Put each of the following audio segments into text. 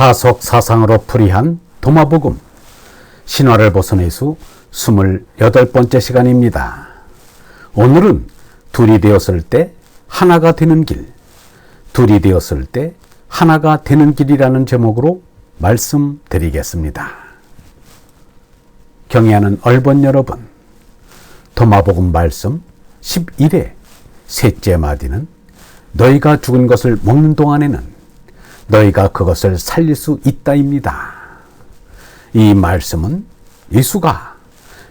타석 사상으로 풀이한 도마복음 신화를 벗어내 수 28번째 시간입니다. 오늘은 둘이 되었을 때 하나가 되는 길, 둘이 되었을 때 하나가 되는 길이라는 제목으로 말씀드리겠습니다. 경애하는 얼번 여러분, 도마복음 말씀 11회 셋째 마디는 너희가 죽은 것을 먹는 동안에는 너희가 그것을 살릴 수 있다입니다. 이 말씀은 예수가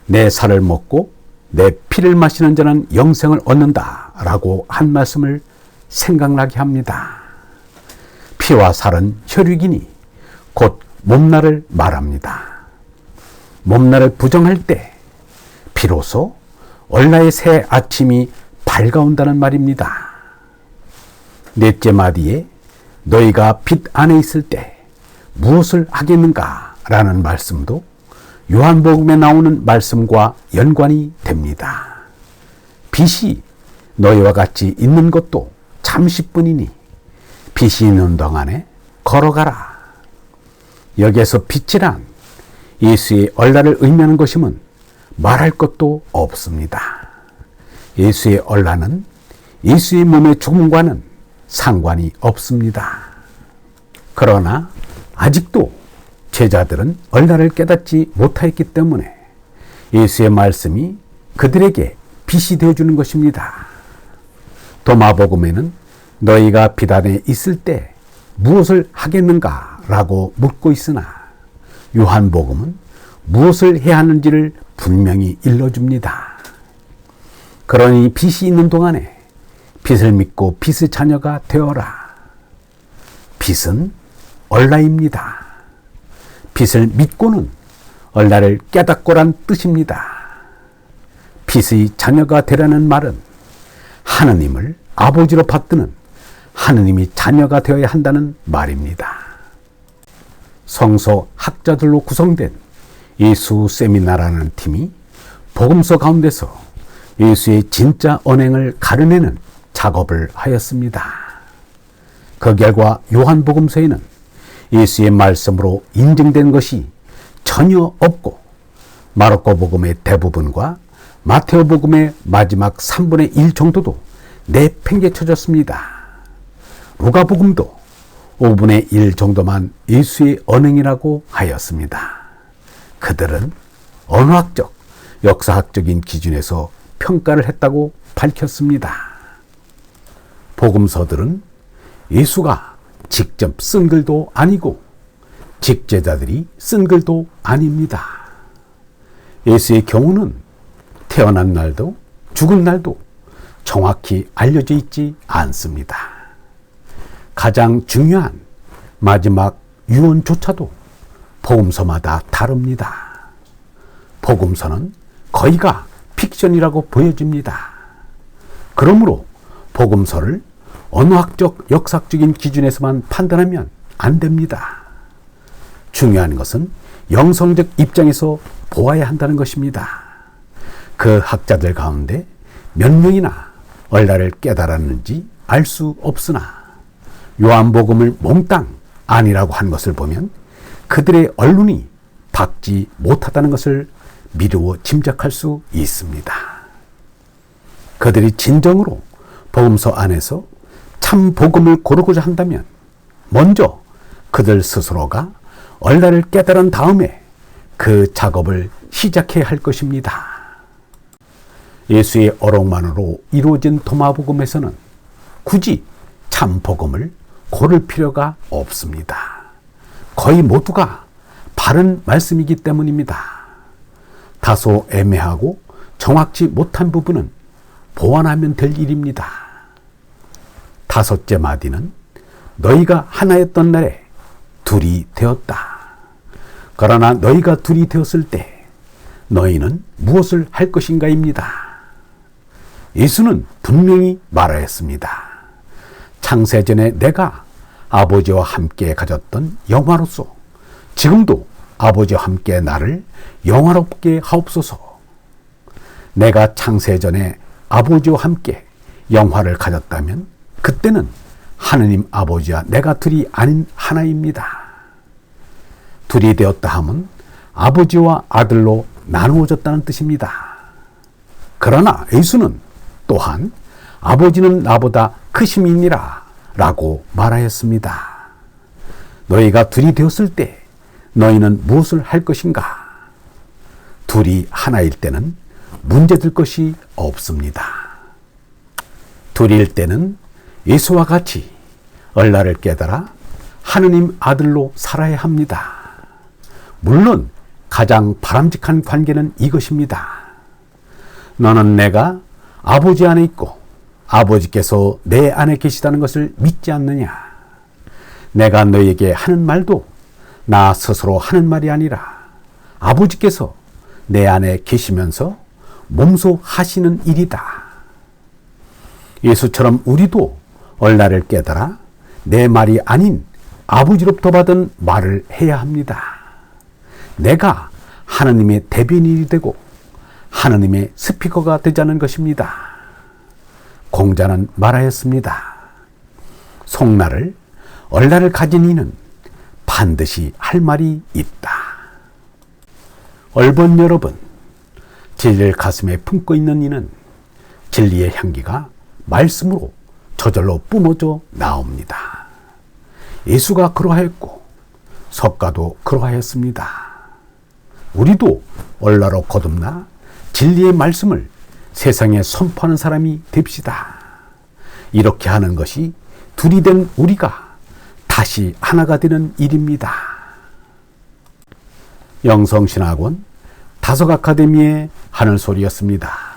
내 살을 먹고 내 피를 마시는 자는 영생을 얻는다 라고 한 말씀을 생각나게 합니다. 피와 살은 혈육이니 곧 몸날을 말합니다. 몸날을 부정할 때 비로소 얼라의 새 아침이 밝아온다는 말입니다. 넷째 마디에 너희가 빛 안에 있을 때 무엇을 하겠는가? 라는 말씀도 요한복음에 나오는 말씀과 연관이 됩니다. 빛이 너희와 같이 있는 것도 잠시뿐이니 빛이 있는 동안에 걸어가라. 여기에서 빛이란 예수의 얼라를 의미하는 것이면 말할 것도 없습니다. 예수의 얼라는 예수의 몸의 죽음과는 상관이 없습니다. 그러나 아직도 제자들은 얼라를 깨닫지 못하였기 때문에 예수의 말씀이 그들에게 빛이 되어주는 것입니다. 도마복음에는 너희가 비단에 있을 때 무엇을 하겠는가? 라고 묻고 있으나 요한복음은 무엇을 해야 하는지를 분명히 일러줍니다. 그러니 빛이 있는 동안에 빛을 믿고 빛의 자녀가 되어라. 빛은 얼라입니다. 빛을 믿고는 얼라를 깨닫고란 뜻입니다. 빛의 자녀가 되라는 말은 하느님을 아버지로 받드는 하느님이 자녀가 되어야 한다는 말입니다. 성서 학자들로 구성된 예수 세미나라는 팀이 복음서 가운데서 예수의 진짜 언행을 가려내는 작업을 하였습니다. 그 결과 요한복음서에는 예수의 말씀으로 인증된 것이 전혀 없고 마르코 복음의 대부분과 마테오 복음의 마지막 3분의 1 정도도 내팽개쳐졌습니다. 루가 복음도 5분의 1 정도만 예수의 언행이라고 하였습니다. 그들은 언어학적, 역사학적인 기준에서 평가를 했다고 밝혔습니다. 복음서들은 예수가 직접 쓴 글도 아니고 직제자들이 쓴 글도 아닙니다. 예수의 경우는 태어난 날도 죽은 날도 정확히 알려져 있지 않습니다. 가장 중요한 마지막 유언조차도 복음서마다 다릅니다. 복음서는 거의가 픽션이라고 보여집니다. 그러므로 복음서를 언어학적, 역사적인 기준에서만 판단하면 안 됩니다. 중요한 것은 영성적 입장에서 보아야 한다는 것입니다. 그 학자들 가운데 몇 명이나 얼라를 깨달았는지 알 수 없으나 요한복음을 몽땅 아니라고 한 것을 보면 그들의 언론이 박지 못하다는 것을 미루어 짐작할 수 있습니다. 그들이 진정으로 복음서 안에서 참 복음을 고르고자 한다면 먼저 그들 스스로가 얼라를 깨달은 다음에 그 작업을 시작해야 할 것입니다. 예수의 어록만으로 이루어진 도마복음에서는 굳이 참 복음을 고를 필요가 없습니다. 거의 모두가 바른 말씀이기 때문입니다. 다소 애매하고 정확지 못한 부분은 보완하면 될 일입니다. 다섯째 마디는 너희가 하나였던 날에 둘이 되었다. 그러나 너희가 둘이 되었을 때 너희는 무엇을 할 것인가입니다. 예수는 분명히 말하였습니다. 창세전에 내가 아버지와 함께 가졌던 영화로서 지금도 아버지와 함께 나를 영화롭게 하옵소서. 내가 창세전에 아버지와 함께 영화를 가졌다면 그때는 하느님 아버지와 내가 둘이 아닌 하나입니다. 둘이 되었다 함은 아버지와 아들로 나누어졌다는 뜻입니다. 그러나 예수는 또한 아버지는 나보다 크심이니라 라고 말하였습니다. 너희가 둘이 되었을 때 너희는 무엇을 할 것인가? 둘이 하나일 때는 문제될 것이 없습니다. 둘일 때는 예수와 같이 얼라를 깨달아 하느님 아들로 살아야 합니다. 물론 가장 바람직한 관계는 이것입니다. 너는 내가 아버지 안에 있고 아버지께서 내 안에 계시다는 것을 믿지 않느냐? 내가 너에게 하는 말도 나 스스로 하는 말이 아니라 아버지께서 내 안에 계시면서 몸소 하시는 일이다. 예수처럼 우리도 얼라를 깨달아 내 말이 아닌 아버지로부터 받은 말을 해야 합니다. 내가 하나님의 대변인이 되고 하나님의 스피커가 되자는 것입니다. 공자는 말하였습니다. 송나를 얼라를 가진 이는 반드시 할 말이 있다. 얼번 여러분, 진리를 가슴에 품고 있는 이는 진리의 향기가 말씀으로 저절로 뿜어져 나옵니다. 예수가 그러하였고 석가도 그러하였습니다. 우리도 얼라로 거듭나 진리의 말씀을 세상에 선포하는 사람이 됩시다. 이렇게 하는 것이 둘이 된 우리가 다시 하나가 되는 일입니다. 영성신학원 다섯 아카데미의 하늘소리였습니다.